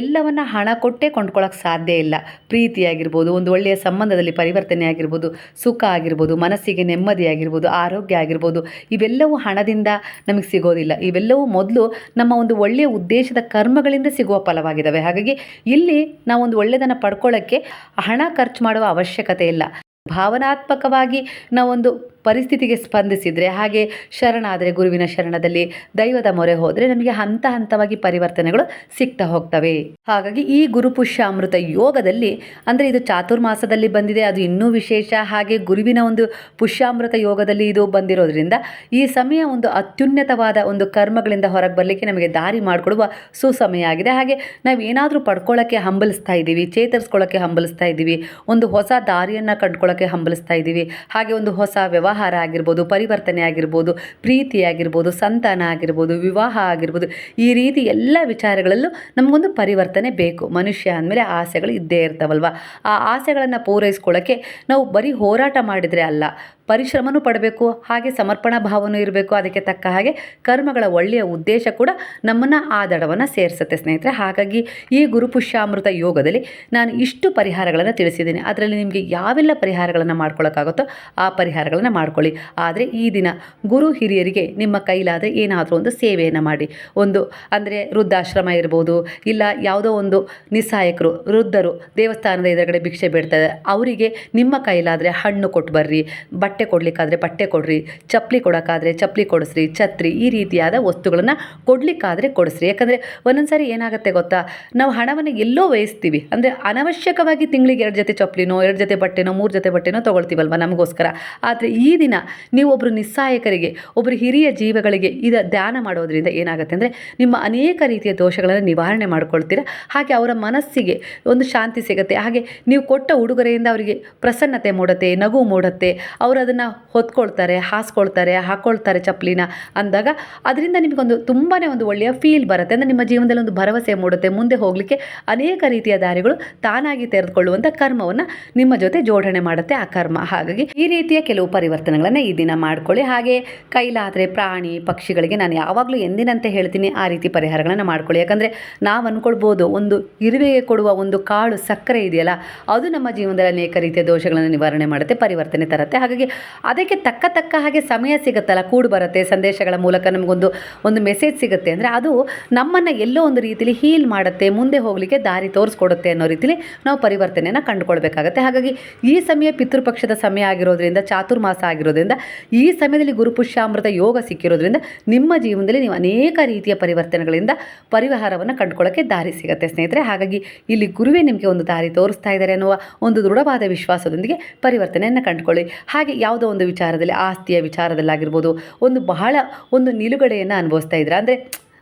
ಎಲ್ಲವನ್ನ ಹಣ ಕೊಟ್ಟೇ ಕೊಂಡ್ಕೊಳ್ಳೋಕೆ ಸಾಧ್ಯ ಇಲ್ಲ. ಪ್ರೀತಿಯಾಗಿರ್ಬೋದು, ಒಂದು ಒಳ್ಳೆಯ ಸಂಬಂಧದಲ್ಲಿ ಪರಿವರ್ತನೆ ಆಗಿರ್ಬೋದು, ಸುಖ ಆಗಿರ್ಬೋದು, ಮನಸ್ಸಿಗೆ ನೆಮ್ಮದಿ ಆಗಿರ್ಬೋದು, ಆರೋಗ್ಯ ಆಗಿರ್ಬೋದು, ಇವೆಲ್ಲವೂ ಹಣದಿಂದ ನಮಗೆ ಸಿಗೋದಿಲ್ಲ. ಇವೆಲ್ಲವೂ ಮೊದಲು ನಮ್ಮ ಒಂದು ಒಳ್ಳೆಯ ಉದ್ದೇಶದ ಕರ್ಮಗಳಿಂದ ಸಿಗುವ ಫಲವಾಗಿದ್ದಾವೆ ಹಾಗಾಗಿ ಇಲ್ಲಿ ನಾವೊಂದು ಒಳ್ಳೆಯದನ್ನು ಪಡ್ಕೊಳ್ಳೋಕ್ಕೆ ಹಣ ಖರ್ಚು ಮಾಡುವ ಅವಶ್ಯಕತೆ ಇಲ್ಲ. ಭಾವನಾತ್ಮಕವಾಗಿ ನಾವೊಂದು ಪರಿಸ್ಥಿತಿಗೆ ಸ್ಪಂದಿಸಿದರೆ, ಹಾಗೆ ಶರಣಾದರೆ, ಗುರುವಿನ ಶರಣದಲ್ಲಿ ದೈವದ ಮೊರೆ ಹೋದರೆ ನಮಗೆ ಹಂತ ಹಂತವಾಗಿ ಪರಿವರ್ತನೆಗಳು ಸಿಗ್ತಾ ಹೋಗ್ತವೆ. ಹಾಗಾಗಿ ಈ ಗುರುಪುಷ್ಯ ಅಮೃತ ಯೋಗದಲ್ಲಿ, ಅಂದರೆ ಇದು ಚಾತುರ್ಮಾಸದಲ್ಲಿ ಬಂದಿದೆ, ಅದು ಇನ್ನೂ ವಿಶೇಷ, ಹಾಗೆ ಗುರುವಿನ ಒಂದು ಪುಷ್ಯಾಮೃತ ಯೋಗದಲ್ಲಿ ಇದು ಬಂದಿರೋದ್ರಿಂದ ಈ ಸಮಯ ಒಂದು ಅತ್ಯುನ್ನತವಾದ ಒಂದು ಕರ್ಮಗಳಿಂದ ಹೊರಗೆ ಬರಲಿಕ್ಕೆ ನಮಗೆ ದಾರಿ ಮಾಡಿಕೊಡುವ ಸುಸಮಯ ಆಗಿದೆ. ಹಾಗೆ ನಾವು ಏನಾದರೂ ಪಡ್ಕೊಳ್ಳೋಕ್ಕೆ ಹಂಬಲಿಸ್ತಾ ಇದ್ದೀವಿ, ಚೇತರಿಸ್ಕೊಳ್ಳೋಕ್ಕೆ ಹಂಬಲಿಸ್ತಾ ಇದ್ದೀವಿ, ಒಂದು ಹೊಸ ದಾರಿಯನ್ನು ಕಂಡುಕೊಳ್ಳೋಕ್ಕೆ ಹಂಬಲಿಸ್ತಾ ಇದ್ದೀವಿ, ಹಾಗೆ ಒಂದು ಹೊಸ ವ್ಯವಹಾರ ಆಗಿರ್ಬೋದು, ಪರಿವರ್ತನೆ ಆಗಿರ್ಬೋದು, ಪ್ರೀತಿ ಆಗಿರ್ಬೋದು, ಸಂತಾನ ಆಗಿರ್ಬೋದು, ವಿವಾಹ ಆಗಿರ್ಬೋದು, ಈ ರೀತಿ ಎಲ್ಲ ವಿಚಾರಗಳಲ್ಲೂ ನಮಗೊಂದು ಪರಿವರ್ತನೆ ಬೇಕು. ಮನುಷ್ಯ ಅಂದಮೇಲೆ ಆಸೆಗಳು ಇದ್ದೇ ಇರ್ತಾವಲ್ವ? ಆ ಆಸೆಗಳನ್ನು ಪೂರೈಸ್ಕೊಳ್ಳೋಕ್ಕೆ ನಾವು ಬರೀ ಹೋರಾಟ ಮಾಡಿದರೆ ಅಲ್ಲ ಪರಿಶ್ರಮನೂ ಪಡಬೇಕು, ಹಾಗೆ ಸಮರ್ಪಣಾ ಭಾವನೂ ಇರಬೇಕು. ಅದಕ್ಕೆ ತಕ್ಕ ಹಾಗೆ ಕರ್ಮಗಳ ಒಳ್ಳೆಯ ಉದ್ದೇಶ ಕೂಡ ನಮ್ಮನ್ನು ಆ ದಡವನ್ನು ಸೇರಿಸುತ್ತೆ ಸ್ನೇಹಿತರೆ. ಹಾಗಾಗಿ ಈ ಗುರುಪುಷ್ಯಾಮೃತ ಯೋಗದಲ್ಲಿ ನಾನು ಇಷ್ಟು ಪರಿಹಾರಗಳನ್ನು ತಿಳಿಸಿದ್ದೀನಿ. ಅದರಲ್ಲಿ ನಿಮಗೆ ಯಾವೆಲ್ಲ ಪರಿಹಾರಗಳನ್ನು ಮಾಡ್ಕೊಳ್ಳೋಕ್ಕಾಗುತ್ತೋ ಆ ಪರಿಹಾರಗಳನ್ನು ಮಾಡ್ಕೊಳ್ಳಿ. ಆದರೆ ಈ ದಿನ ಗುರು ಹಿರಿಯರಿಗೆ ನಿಮ್ಮ ಕೈಲಾದರೆ ಏನಾದರೂ ಒಂದು ಸೇವೆಯನ್ನು ಮಾಡಿ. ಒಂದು ಅಂದರೆ ವೃದ್ಧಾಶ್ರಮ ಇರ್ಬೋದು, ಇಲ್ಲ ಯಾವುದೋ ಒಂದು ನಿಸ್ಸಾಯಕರು, ವೃದ್ಧರು ದೇವಸ್ಥಾನದ ಎದುರುಗಡೆ ಭಿಕ್ಷೆ ಬೇಡ್ತಾರೆ ಅವರಿಗೆ ನಿಮ್ಮ ಕೈಲಾದರೆ ಹಣ್ಣು ಕೊಟ್ಟು ಬರ್ರಿ, ಬಟ್ಟೆ ಬಟ್ಟೆ ಕೊಡಲಿಕ್ಕಾದರೆ ಬಟ್ಟೆ ಕೊಡ್ರಿ ಚಪ್ಪಲಿ ಕೊಡೋಕ್ಕಾದರೆ ಚಪ್ಪಲಿ ಕೊಡಿಸ್ರಿ, ಛತ್ರಿ ಈ ರೀತಿಯಾದ ವಸ್ತುಗಳನ್ನು ಕೊಡಲಿಕ್ಕಾದರೆ ಕೊಡಿಸ್ರಿ. ಯಾಕಂದರೆ ಒಂದೊಂದು ಸಾರಿ ಏನಾಗುತ್ತೆ ಗೊತ್ತಾ? ನಾವು ಹಣವನ್ನು ಎಲ್ಲೋ ವ್ಯಯಿಸ್ತೀವಿ. ಅಂದರೆ ಅನವಶ್ಯಕವಾಗಿ ತಿಂಗಳಿಗೆ ಎರಡು ಜೊತೆ ಚಪ್ಪಲಿನೋ ಎರಡು ಜೊತೆ ಬಟ್ಟೆನೋ, ಮೂರು ಜೊತೆ ಬಟ್ಟೆನೋ ತೊಗೊಳ್ತೀವಲ್ವ ನಮಗೋಸ್ಕರ? ಆದರೆ ಈ ದಿನ ನೀವು ಒಬ್ಬರು ನಿಸ್ಸಹಾಯಕರಿಗೆ ಒಬ್ಬರು ಹಿರಿಯ ಜೀವಗಳಿಗೆ ಇದು ಧ್ಯಾನ ಮಾಡೋದರಿಂದ ಏನಾಗುತ್ತೆ ಅಂದರೆ ನಿಮ್ಮ ಅನೇಕ ರೀತಿಯ ದೋಷಗಳನ್ನು ನಿವಾರಣೆ ಮಾಡ್ಕೊಳ್ತೀರಾ. ಹಾಗೆ ಅವರ ಮನಸ್ಸಿಗೆ ಒಂದು ಶಾಂತಿ ಸಿಗುತ್ತೆ. ಹಾಗೆ ನೀವು ಕೊಟ್ಟ ಉಡುಗೊರೆಯಿಂದ ಅವರಿಗೆ ಪ್ರಸನ್ನತೆ ಮೂಡುತ್ತೆ, ನಗು ಮೂಡುತ್ತೆ. ಅವರು ಅದನ್ನು ಹೊತ್ಕೊಳ್ತಾರೆ, ಹಾಸ್ಕೊಳ್ತಾರೆ ಹಾಕ್ಕೊಳ್ತಾರೆ ಚಪ್ಪಲಿನ ಅಂದಾಗ ಅದರಿಂದ ನಿಮಗೊಂದು ತುಂಬಾ ಒಂದು ಒಳ್ಳೆಯ ಫೀಲ್ ಬರುತ್ತೆ. ಅಂದರೆ ನಿಮ್ಮ ಜೀವನದಲ್ಲಿ ಒಂದು ಭರವಸೆ ಮೂಡುತ್ತೆ. ಮುಂದೆ ಹೋಗಲಿಕ್ಕೆ ಅನೇಕ ರೀತಿಯ ದಾರಿಗಳು ತಾನಾಗಿ ತೆರೆದುಕೊಳ್ಳುವಂಥ ಕರ್ಮವನ್ನು ನಿಮ್ಮ ಜೊತೆ ಜೋಡಣೆ ಮಾಡುತ್ತೆ ಆ ಕರ್ಮ. ಹಾಗಾಗಿ ಈ ರೀತಿಯ ಕೆಲವು ಪರಿವರ್ತನೆಗಳನ್ನು ಈ ದಿನ ಮಾಡ್ಕೊಳ್ಳಿ. ಹಾಗೆ ಕೈಲಾದರೆ ಪ್ರಾಣಿ, ಪಕ್ಷಿಗಳಿಗೆ ನಾನು ಯಾವಾಗಲೂ ಎಂದಿನಂತೆ ಹೇಳ್ತೀನಿ ಆ ರೀತಿ ಪರಿಹಾರಗಳನ್ನು ಮಾಡ್ಕೊಳ್ಳಿ. ಯಾಕಂದರೆ ನಾವು ಅಂದ್ಕೊಳ್ಬೋದು ಒಂದು ಇರುವೆಗೆ ಕೊಡುವ ಒಂದು ಕಾಳು ಸಕ್ಕರೆ ಇದೆಯಲ್ಲ, ಅದು ನಮ್ಮ ಜೀವನದಲ್ಲಿ ಅನೇಕ ರೀತಿಯ ದೋಷಗಳನ್ನು ನಿವಾರಣೆ ಮಾಡುತ್ತೆ, ಪರಿವರ್ತನೆ ತರುತ್ತೆ. ಹಾಗಾಗಿ ಅದಕ್ಕೆ ತಕ್ಕ ತಕ್ಕ ಹಾಗೆ ಸಮಯ ಸಿಗುತ್ತಲ್ಲ, ಕೂಡು ಬರುತ್ತೆ, ಸಂದೇಶಗಳ ಮೂಲಕ ನಮಗೊಂದು, ಒಂದು ಮೆಸೇಜ್ ಸಿಗುತ್ತೆ ಅಂದರೆ ಅದು ನಮ್ಮನ್ನು ಎಲ್ಲೋ ಒಂದು ರೀತಿಲಿ ಹೀಲ್ ಮಾಡುತ್ತೆ, ಮುಂದೆ ಹೋಗಲಿಕ್ಕೆ ದಾರಿ ತೋರಿಸ್ಕೊಡುತ್ತೆ ಅನ್ನೋ ರೀತಿಲಿ ನಾವು ಪರಿವರ್ತನೆಯನ್ನು ಕಂಡುಕೊಳ್ಬೇಕಾಗತ್ತೆ. ಹಾಗಾಗಿ ಈ ಸಮಯ ಪಿತೃಪಕ್ಷದ ಸಮಯ ಆಗಿರೋದ್ರಿಂದ, ಚಾತುರ್ಮಾಸ ಆಗಿರೋದ್ರಿಂದ, ಈ ಸಮಯದಲ್ಲಿ ಗುರುಪುಷ್ಯಾಮೃತ ಯೋಗ ಸಿಕ್ಕಿರೋದ್ರಿಂದ ನಿಮ್ಮ ಜೀವನದಲ್ಲಿ ನೀವು ಅನೇಕ ರೀತಿಯ ಪರಿವರ್ತನೆಗಳಿಂದ ಪರಿಹಾರವನ್ನು ಕಂಡುಕೊಳ್ಳೋಕ್ಕೆ ದಾರಿ ಸಿಗುತ್ತೆ ಸ್ನೇಹಿತರೆ. ಹಾಗಾಗಿ ಇಲ್ಲಿ ಗುರುವೇ ನಿಮಗೆ ಒಂದು ದಾರಿ ತೋರಿಸ್ತಾ ಇದ್ದಾರೆ ಅನ್ನುವ ಒಂದು ದೃಢವಾದ ವಿಶ್ವಾಸದೊಂದಿಗೆ ಪರಿವರ್ತನೆಯನ್ನು ಕಂಡುಕೊಳ್ಳಿ. ಹಾಗೆ ಯಾವುದೋ ಒಂದು ವಿಚಾರದಲ್ಲಿ ಆಸ್ತಿಯ ವಿಚಾರದಲ್ಲಾಗಿರ್ಬೋದು ಒಂದು ಬಹಳ ಒಂದು ನಿಲುಗಡೆಯನ್ನು ಅನುಭವಿಸ್ತಾ ಇದ್ದೀರಾ? ಅಂದರೆ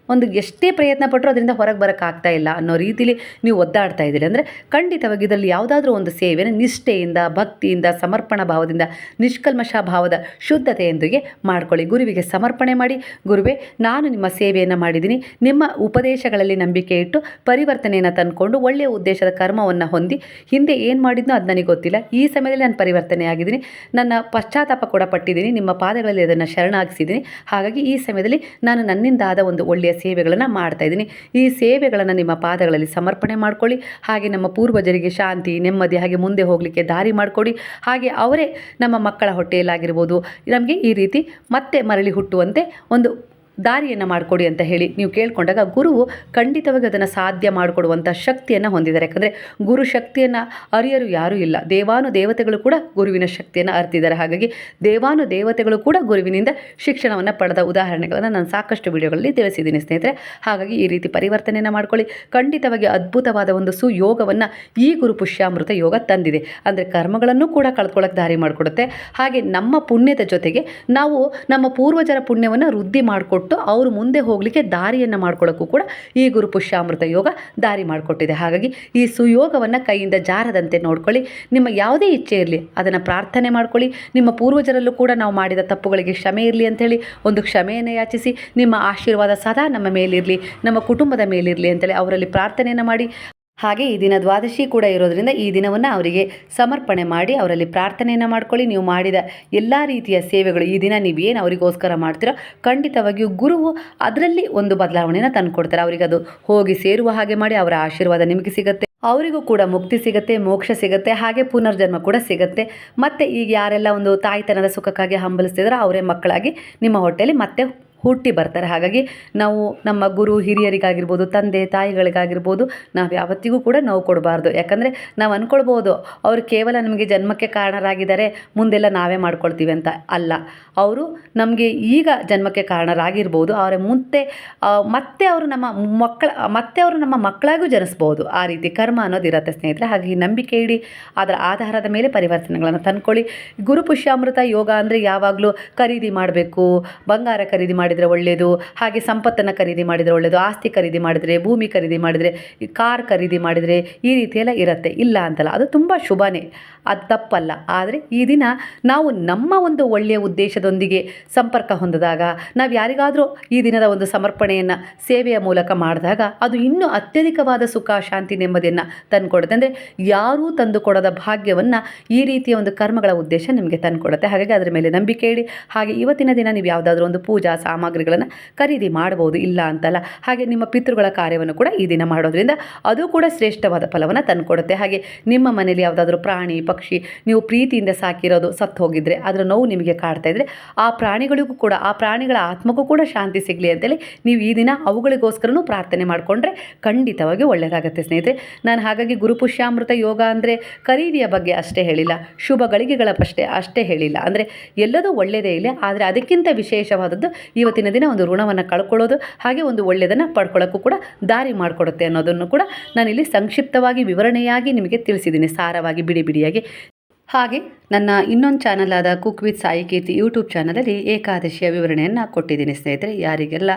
ಒಂದು ಎಷ್ಟೇ ಪ್ರಯತ್ನ ಪಟ್ಟರೂ ಅದರಿಂದ ಹೊರಗೆ ಬರೋಕ್ಕಾಗ್ತಾ ಇಲ್ಲ ಅನ್ನೋ ರೀತಿಲಿ ನೀವು ಒದ್ದಾಡ್ತಾ ಇದ್ದೀರಿ. ಅಂದರೆ ಖಂಡಿತವಾಗಿ ಇದರಲ್ಲಿ ಯಾವುದಾದ್ರೂ ಒಂದು ಸೇವೆನ ನಿಷ್ಠೆಯಿಂದ, ಭಕ್ತಿಯಿಂದ, ಸಮರ್ಪಣಾ ಭಾವದಿಂದ ನಿಷ್ಕಲ್ಮಶ ಭಾವದ ಶುದ್ಧತೆಯೊಂದಿಗೆ ಮಾಡ್ಕೊಳ್ಳಿ. ಗುರುವಿಗೆ ಸಮರ್ಪಣೆ ಮಾಡಿ, ಗುರುವೇ, ನಾನು ನಿಮ್ಮ ಸೇವೆಯನ್ನು ಮಾಡಿದ್ದೀನಿ. ನಿಮ್ಮ ಉಪದೇಶಗಳಲ್ಲಿ ನಂಬಿಕೆ ಇಟ್ಟು ಪರಿವರ್ತನೆಯನ್ನು ತಂದುಕೊಂಡು ಒಳ್ಳೆಯ ಉದ್ದೇಶದ ಕರ್ಮವನ್ನು ಹೊಂದಿ, ಹಿಂದೆ ಏನು ಮಾಡಿದ್ನೋ ಅದು ನನಗೆ ಗೊತ್ತಿಲ್ಲ. ಈ ಸಮಯದಲ್ಲಿ ನಾನು ಪರಿವರ್ತನೆ ಆಗಿದ್ದೀನಿ. ನನ್ನ ಪಶ್ಚಾತ್ತಾಪ ಕೂಡ ಪಟ್ಟಿದ್ದೀನಿ. ನಿಮ್ಮ ಪಾದಗಳಲ್ಲಿ ಅದನ್ನು ಶರಣಾಗಿಸಿದ್ದೀನಿ. ಹಾಗಾಗಿ ಈ ಸಮಯದಲ್ಲಿ ನಾನು ನನ್ನಿಂದಾದ ಒಂದು ಒಳ್ಳೆಯ ಸೇವೆಗಳನ್ನು ಮಾಡ್ತಾ ಇದ್ದೀನಿ. ಈ ಸೇವೆಗಳನ್ನು ನಿಮ್ಮ ಪಾದಗಳಲ್ಲಿ ಸಮರ್ಪಣೆ ಮಾಡ್ಕೊಳ್ಳಿ. ಹಾಗೆ ನಮ್ಮ ಪೂರ್ವಜರಿಗೆ ಶಾಂತಿ, ನೆಮ್ಮದಿ, ಹಾಗೆ ಮುಂದೆ ಹೋಗಲಿಕ್ಕೆ ದಾರಿ ಮಾಡಿಕೊಡಿ. ಹಾಗೆ ಅವರೇ ನಮ್ಮ ಮಕ್ಕಳ ಹೊಟ್ಟೆಯಲ್ಲಾಗಿರ್ಬೋದು. ನಮಗೆ ಈ ರೀತಿ ಮತ್ತೆ ಮರಳಿ ಹುಟ್ಟುವಂತೆ ಒಂದು ದಾರಿಯನ್ನು ಮಾಡಿಕೊಡಿ ಅಂತ ಹೇಳಿ ನೀವು ಕೇಳಿಕೊಂಡಾಗ ಗುರುವು ಖಂಡಿತವಾಗಿ ಅದನ್ನು ಸಾಧ್ಯ ಮಾಡಿಕೊಡುವಂಥ ಶಕ್ತಿಯನ್ನು ಹೊಂದಿದ್ದಾರೆ. ಯಾಕಂದರೆ ಗುರು ಶಕ್ತಿಯನ್ನು ಅರಿಯರು ಯಾರೂ ಇಲ್ಲ. ದೇವಾನು ದೇವತೆಗಳು ಕೂಡ ಗುರುವಿನ ಶಕ್ತಿಯನ್ನು ಅರ್ತಿದ್ದಾರೆ. ಹಾಗಾಗಿ ದೇವಾನು ದೇವತೆಗಳು ಕೂಡ ಗುರುವಿನಿಂದ ಶಿಕ್ಷಣವನ್ನು ಪಡೆದ ಉದಾಹರಣೆಗಳನ್ನು ನಾನು ಸಾಕಷ್ಟು ವಿಡಿಯೋಗಳಲ್ಲಿ ತಿಳಿಸಿದ್ದೀನಿ ಸ್ನೇಹಿತರೆ. ಹಾಗಾಗಿ ಈ ರೀತಿ ಪರಿವರ್ತನೆಯನ್ನು ಮಾಡ್ಕೊಳ್ಳಿ. ಖಂಡಿತವಾಗಿ ಅದ್ಭುತವಾದ ಒಂದು ಸುಯೋಗವನ್ನು ಈ ಗುರು ಪುಷ್ಯಾಮೃತ ಯೋಗ ತಂದಿದೆ. ಅಂದರೆ ಕರ್ಮಗಳನ್ನು ಕೂಡ ಕಳ್ಕೊಳ್ಳೋಕೆ ದಾರಿ ಮಾಡಿಕೊಡುತ್ತೆ. ಹಾಗೆ ನಮ್ಮ ಪುಣ್ಯದ ಜೊತೆಗೆ ನಾವು ನಮ್ಮ ಪೂರ್ವಜರ ಪುಣ್ಯವನ್ನು ವೃದ್ಧಿ ಮಾಡಿಕೊಟ್ಟು ಅವರು ಮುಂದೆ ಹೋಗಲಿಕ್ಕೆ ದಾರಿಯನ್ನು ಮಾಡ್ಕೊಳ್ಳೋಕ್ಕೂ ಕೂಡ ಈ ಗುರು ಪುಷ್ಯಾಮೃತ ಯೋಗ ದಾರಿ ಮಾಡಿಕೊಟ್ಟಿದೆ. ಹಾಗಾಗಿ ಈ ಸುಯೋಗವನ್ನು ಕೈಯಿಂದ ಜಾರದಂತೆ ನೋಡ್ಕೊಳ್ಳಿ. ನಿಮ್ಮ ಯಾವುದೇ ಇಚ್ಛೆ ಇರಲಿ, ಅದನ್ನು ಪ್ರಾರ್ಥನೆ ಮಾಡ್ಕೊಳ್ಳಿ. ನಿಮ್ಮ ಪೂರ್ವಜರಲ್ಲೂ ಕೂಡ ನಾವು ಮಾಡಿದ ತಪ್ಪುಗಳಿಗೆ ಕ್ಷಮೆ ಇರಲಿ ಅಂಥೇಳಿ ಒಂದು ಕ್ಷಮೆಯನ್ನು ಯಾಚಿಸಿ, ನಿಮ್ಮ ಆಶೀರ್ವಾದ ಸದಾ ನಮ್ಮ ಮೇಲಿರಲಿ, ನಮ್ಮ ಕುಟುಂಬದ ಮೇಲಿರಲಿ ಅಂತೇಳಿ ಅವರಲ್ಲಿ ಪ್ರಾರ್ಥನೆಯನ್ನು ಮಾಡಿ. ಹಾಗೆ ಈ ದಿನ ದ್ವಾದಶಿ ಕೂಡ ಇರೋದರಿಂದ ಈ ದಿನವನ್ನು ಅವರಿಗೆ ಸಮರ್ಪಣೆ ಮಾಡಿ ಅವರಲ್ಲಿ ಪ್ರಾರ್ಥನೆಯನ್ನು ಮಾಡ್ಕೊಳ್ಳಿ. ನೀವು ಮಾಡಿದ ಎಲ್ಲ ರೀತಿಯ ಸೇವೆಗಳು ಈ ದಿನ ನೀವು ಏನು ಅವರಿಗೋಸ್ಕರ ಮಾಡ್ತೀರೋ ಖಂಡಿತವಾಗಿಯೂ ಗುರುವು ಅದರಲ್ಲಿ ಒಂದು ಬದಲಾವಣೆಯನ್ನು ತಂದುಕೊಡ್ತಾರೆ. ಅವರಿಗೆ ಅದು ಹೋಗಿ ಸೇರುವ ಹಾಗೆ ಮಾಡಿ ಅವರ ಆಶೀರ್ವಾದ ನಿಮಗೆ ಸಿಗುತ್ತೆ. ಅವರಿಗೂ ಕೂಡ ಮುಕ್ತಿ ಸಿಗುತ್ತೆ, ಮೋಕ್ಷ ಸಿಗುತ್ತೆ, ಹಾಗೆ ಪುನರ್ಜನ್ಮ ಕೂಡ ಸಿಗುತ್ತೆ. ಮತ್ತೆ ಈಗ ಯಾರೆಲ್ಲ ಒಂದು ತಾಯ್ತನದ ಸುಖಕ್ಕಾಗಿ ಹಂಬಲಿಸ್ತಿದಾರೋ ಅವರೇ ಮಕ್ಕಳಾಗಿ ನಿಮ್ಮ ಹೊಟ್ಟೆಯಲ್ಲಿ ಮತ್ತೆ ಹುಟ್ಟಿ ಬರ್ತಾರೆ. ಹಾಗಾಗಿ ನಾವು ನಮ್ಮ ಗುರು ಹಿರಿಯರಿಗಾಗಿರ್ಬೋದು, ತಂದೆ ತಾಯಿಗಳಿಗಾಗಿರ್ಬೋದು, ನಾವು ಯಾವತ್ತಿಗೂ ಕೂಡ ನೋವು ಕೊಡಬಾರ್ದು. ಯಾಕಂದರೆ ನಾವು ಅಂದ್ಕೊಳ್ಬೋದು ಅವರು ಕೇವಲ ನಮಗೆ ಜನ್ಮಕ್ಕೆ ಕಾರಣರಾಗಿದ್ದಾರೆ, ಮುಂದೆಲ್ಲ ನಾವೇ ಮಾಡ್ಕೊಳ್ತೀವಿ ಅಂತ ಅಲ್ಲ. ಅವರು ನಮಗೆ ಈಗ ಜನ್ಮಕ್ಕೆ ಕಾರಣರಾಗಿರ್ಬೋದು, ಅವರ ಮುಂದೆ ಮತ್ತೆ ಅವರು ನಮ್ಮ ಮಕ್ಕಳ, ಮತ್ತೆ ಅವರು ನಮ್ಮ ಮಕ್ಕಳಾಗೂ ಜನಿಸ್ಬೋದು. ಆ ರೀತಿ ಕರ್ಮ ಅನ್ನೋದು ಇರುತ್ತೆ ಸ್ನೇಹಿತರೆ. ಹಾಗಾಗಿ ನಂಬಿಕೆ ಇಡಿ, ಅದರ ಆಧಾರದ ಮೇಲೆ ಪರಿವರ್ತನೆಗಳನ್ನು ತಂದ್ಕೊಳ್ಳಿ. ಗುರು ಪುಷ್ಯಾಮೃತ ಯೋಗ ಅಂದರೆ ಯಾವಾಗಲೂ ಖರೀದಿ ಮಾಡಬೇಕು, ಬಂಗಾರ ಖರೀದಿ ಮಾಡಿದರೆ ಒಳ್ಳೆಯದು ಹಾಗೆ ಸಂಪತ್ತನ್ನು ಖರೀದಿ ಮಾಡಿದರೆ ಒಳ್ಳೆಯದು ಆಸ್ತಿ ಖರೀದಿ ಮಾಡಿದರೆ, ಭೂಮಿ ಖರೀದಿ ಮಾಡಿದರೆ ಕಾರ್ ಖರೀದಿ ಮಾಡಿದರೆ ಈ ರೀತಿಯೆಲ್ಲ ಇರುತ್ತೆ. ಇಲ್ಲ ಅಂತಲ್ಲ, ಅದು ತುಂಬ ಶುಭನೇ. ಅದು ತಪ್ಪಲ್ಲ. ಆದರೆ ಈ ದಿನ ನಾವು ನಮ್ಮ ಒಂದು ಒಳ್ಳೆಯ ಉದ್ದೇಶದೊಂದಿಗೆ ಸಂಪರ್ಕ ಹೊಂದಿದಾಗ, ನಾವು ಯಾರಿಗಾದರೂ ಈ ದಿನದ ಒಂದು ಸಮರ್ಪಣೆಯನ್ನು ಸೇವೆಯ ಮೂಲಕ ಮಾಡಿದಾಗ, ಅದು ಇನ್ನೂ ಅತ್ಯಧಿಕವಾದ ಸುಖ, ಶಾಂತಿ, ನೆಮ್ಮದಿಯನ್ನು ತಂದುಕೊಡುತ್ತೆ. ಅಂದರೆ ಯಾರೂ ತಂದುಕೊಡದ ಭಾಗ್ಯವನ್ನು ಈ ರೀತಿಯ ಒಂದು ಕರ್ಮಗಳ ಉದ್ದೇಶ ನಿಮಗೆ ತಂದುಕೊಡುತ್ತೆ. ಹಾಗಾಗಿ ಅದರ ಮೇಲೆ ನಂಬಿಕೆ ಇಡಿ. ಹಾಗೆ ಇವತ್ತಿನ ದಿನ ನೀವು ಯಾವುದಾದ್ರೂ ಒಂದು ಪೂಜಾ ಸಾಮಗ್ರಿಗಳನ್ನು ಖರೀದಿ ಮಾಡ್ಬೋದು ಇಲ್ಲ ಅಂತಲ್ಲ. ಹಾಗೆ ನಿಮ್ಮ ಪಿತೃಗಳ ಕಾರ್ಯವನ್ನು ಕೂಡ ಈ ದಿನ ಮಾಡೋದ್ರಿಂದ ಅದು ಕೂಡ ಶ್ರೇಷ್ಠವಾದ ಫಲವನ್ನು ತಂದುಕೊಡುತ್ತೆ. ಹಾಗೆ ನಿಮ್ಮ ಮನೇಲಿ ಯಾವುದಾದ್ರೂ ಪ್ರಾಣಿ, ಪಕ್ಷಿ, ನೀವು ಪ್ರೀತಿಯಿಂದ ಸಾಕಿರೋದು ಸತ್ತು ಹೋಗಿದ್ರೆ ಅದರ ನೋವು ನಿಮಗೆ ಕಾಡ್ತಾ ಇದ್ದರೆ ಆ ಪ್ರಾಣಿಗಳಿಗೂ ಕೂಡ, ಆ ಪ್ರಾಣಿಗಳ ಆತ್ಮಕ್ಕೂ ಕೂಡ ಶಾಂತಿ ಸಿಗಲಿ ಅಂತೇಳಿ ನೀವು ಈ ದಿನ ಅವುಗಳಿಗೋಸ್ಕರನೂ ಪ್ರಾರ್ಥನೆ ಮಾಡಿಕೊಂಡ್ರೆ ಖಂಡಿತವಾಗಿ ಒಳ್ಳೆಯದಾಗುತ್ತೆ ಸ್ನೇಹಿತರೆ. ನಾನು ಹಾಗಾಗಿ ಗುರುಪುಷ್ಯಾಮೃತ ಯೋಗ ಅಂದರೆ ಖರೀದಿಯ ಬಗ್ಗೆ ಅಷ್ಟೇ ಹೇಳಿಲ್ಲ, ಶುಭ ಗಳಿಗೆಗಳ ಅಷ್ಟೇ ಅಷ್ಟೇ ಹೇಳಿಲ್ಲ. ಅಂದರೆ ಎಲ್ಲದೂ ಒಳ್ಳೆಯದೇ ಇಲ್ಲ, ಆದರೆ ಅದಕ್ಕಿಂತ ವಿಶೇಷವಾದದ್ದು ಇವತ್ತಿನ ದಿನ ಒಂದು ಋಣವನ್ನು ಕಳ್ಕೊಳ್ಳೋದು, ಹಾಗೆ ಒಂದು ಒಳ್ಳೆಯದನ್ನು ಪಡ್ಕೊಳ್ಳೋಕ್ಕೂ ಕೂಡ ದಾರಿ ಮಾಡಿಕೊಡುತ್ತೆ ಅನ್ನೋದನ್ನು ಕೂಡ ನಾನಿಲ್ಲಿ ಸಂಕ್ಷಿಪ್ತವಾಗಿ ವಿವರಣೆಯಾಗಿ ನಿಮಗೆ ತಿಳಿಸಿದ್ದೀನಿ. ಸಾರವಾಗಿ, ಬಿಡಿ ಬಿಡಿಯಾಗಿ. ಹಾಗೆ ನನ್ನ ಇನ್ನೊಂದು ಚಾನಲ್ ಆದ cook with Sai Keerthi YouTube ಚಾನಲಲ್ಲಿ ಏಕಾದಶಿಯ ವಿವರಣೆಯನ್ನು ಕೊಟ್ಟಿದ್ದೀನಿ ಸ್ನೇಹಿತರೆ. ಯಾರಿಗೆಲ್ಲ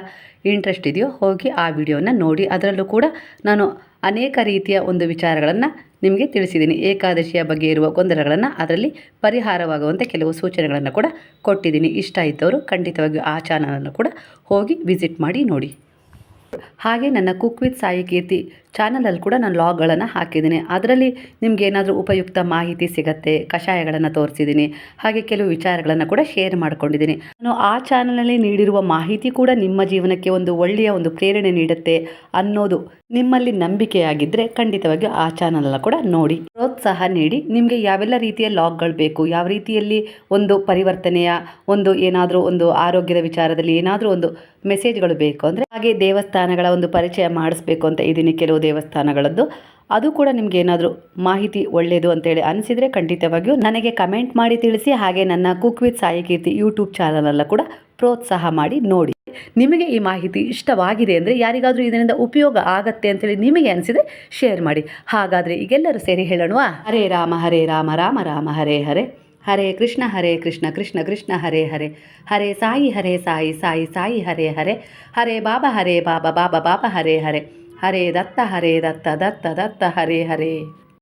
ಇಂಟ್ರೆಸ್ಟ್ ಇದೆಯೋ ಹೋಗಿ ಆ ವಿಡಿಯೋನ ನೋಡಿ, ಅದರಲ್ಲೂ ಕೂಡ ನಾನು ಅನೇಕ ರೀತಿಯ ಒಂದು ವಿಚಾರಗಳನ್ನು ನಿಮಗೆ ತಿಳಿಸಿದ್ದೀನಿ. ಏಕಾದಶಿಯ ಬಗ್ಗೆ ಇರುವ ಗೊಂದಲಗಳನ್ನು ಅದರಲ್ಲಿ ಪರಿಹಾರವಾಗುವಂತೆ ಕೆಲವು ಸೂಚನೆಗಳನ್ನು ಕೂಡ ಕೊಟ್ಟಿದ್ದೀನಿ. ಇಷ್ಟ ಇದ್ದವರು ಖಂಡಿತವಾಗಿಯೂ ಆ ಚಾನಲನ್ನು ಕೂಡ ಹೋಗಿ ವಿಸಿಟ್ ಮಾಡಿ ನೋಡಿ. ಹಾಗೆ ನನ್ನ ಕುಕ್ ವಿತ್ ಸಾಯಿ ಕೀರ್ತಿ ಚಾನಲಲ್ಲಿ ಕೂಡ ನಾನು ಲಾಗ್ಗಳನ್ನು ಹಾಕಿದ್ದೀನಿ. ಅದರಲ್ಲಿ ನಿಮ್ಗೆ ಏನಾದರೂ ಉಪಯುಕ್ತ ಮಾಹಿತಿ ಸಿಗತ್ತೆ, ಕಷಾಯಗಳನ್ನು ತೋರಿಸಿದ್ದೀನಿ, ಹಾಗೆ ಕೆಲವು ವಿಚಾರಗಳನ್ನು ಕೂಡ ಶೇರ್ ಮಾಡ್ಕೊಂಡಿದ್ದೀನಿ. ನಾನು ಆ ಚಾನಲಲ್ಲಿ ನೀಡಿರುವ ಮಾಹಿತಿ ಕೂಡ ನಿಮ್ಮ ಜೀವನಕ್ಕೆ ಒಂದು ಒಳ್ಳೆಯ ಒಂದು ಪ್ರೇರಣೆ ನೀಡುತ್ತೆ ಅನ್ನೋದು ನಿಮ್ಮಲ್ಲಿ ನಂಬಿಕೆಯಾಗಿದ್ದರೆ ಖಂಡಿತವಾಗಿ ಆ ಚಾನಲನ್ನು ಕೂಡ ನೋಡಿ. ಪ್ರೋತ್ಸಾಹ ನೀಡಿ. ನಿಮಗೆ ಯಾವೆಲ್ಲ ರೀತಿಯ ಲಾಗ್ಗಳು ಬೇಕು, ಯಾವ ರೀತಿಯಲ್ಲಿ ಒಂದು ಪರಿವರ್ತನೆಯ, ಒಂದು ಏನಾದರೂ ಒಂದು ಆರೋಗ್ಯದ ವಿಚಾರದಲ್ಲಿ ಏನಾದರೂ ಒಂದು ಮೆಸೇಜ್ಗಳು ಬೇಕು ಅಂದರೆ ಹಾಗೆ ದೇವಸ್ಥಾನಗಳ ಒಂದು ಪರಿಚಯ ಮಾಡಿಸ್ಬೇಕು ಅಂತ ಇದ್ದೀನಿ ಕೆಲವು ದೇವಸ್ಥಾನಗಳದ್ದು. ಅದು ಕೂಡ ನಿಮ್ಗೆ ಏನಾದರೂ ಮಾಹಿತಿ ಒಳ್ಳೆಯದು ಅಂತೇಳಿ ಅನಿಸಿದರೆ ಖಂಡಿತವಾಗಿಯೂ ನನಗೆ ಕಮೆಂಟ್ ಮಾಡಿ ತಿಳಿಸಿ, ಹಾಗೆ ನನ್ನ cook with Sai Keerthi YouTube ಚಾನಲಲ್ಲ ಕೂಡ ಪ್ರೋತ್ಸಾಹ ಮಾಡಿ ನೋಡಿ. ನಿಮಗೆ ಈ ಮಾಹಿತಿ ಇಷ್ಟವಾಗಿದೆ ಅಂದರೆ ಯಾರಿಗಾದರೂ ಇದರಿಂದ ಉಪಯೋಗ ಆಗತ್ತೆ ಅಂತೇಳಿ ನಿಮಗೆ ಅನಿಸಿದೆ ಶೇರ್ ಮಾಡಿ. ಹಾಗಾದರೆ ಈಗೆಲ್ಲರೂ ಸೇರಿ ಹೇಳೋಣವಾ? ಹರೇ ರಾಮ ಹರೇ ರಾಮ ರಾಮ ರಾಮ, ಹರೇ ಹರೇ. ಹರೇ ಕೃಷ್ಣ ಹರೇ ಕೃಷ್ಣ ಕೃಷ್ಣ ಕೃಷ್ಣ, ಹರೇ ಹರೇ. ಹರೇ ಸಾಯಿ ಹರೇ ಸಾಯಿ ಸಾಯಿ ಸಾಯಿ, ಹರೇ ಹರೇ. ಹರೇ ಬಾಬಾ ಹರೇ ಬಾಬಾ ಬಾಬಾ ಬಾಬಾ, ಹರೇ ಹರೇ. ಹರೇ ದತ್ತ ಹರೇ ದತ್ತ ದತ್ತ ದತ್ತ ಹರೇ ಹರೇ